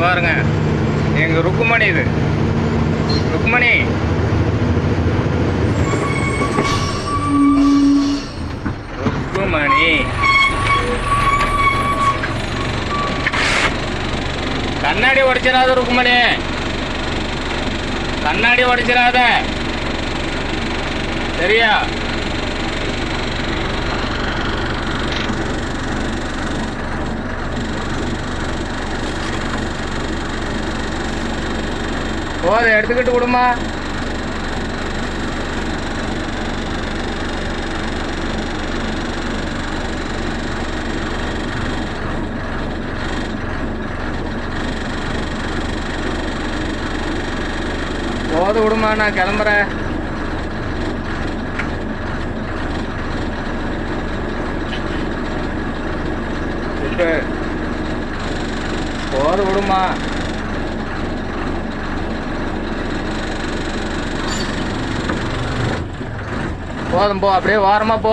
பாருங்க. எங்க ருக்குமணி இது. ருக்குமணி. ருக்குமணி. கண்ணாடி உடைச்சிடாத ருக்குமணி. கண்ணாடி உடைச்சிடாத சரியா? போதை எடுத்துக்கிட்டு கொடுமா. போதை விடுமா நான் கிளம்புறேன். இப்போ விடுமா போதும் போ அப்படியே வாரமா போ.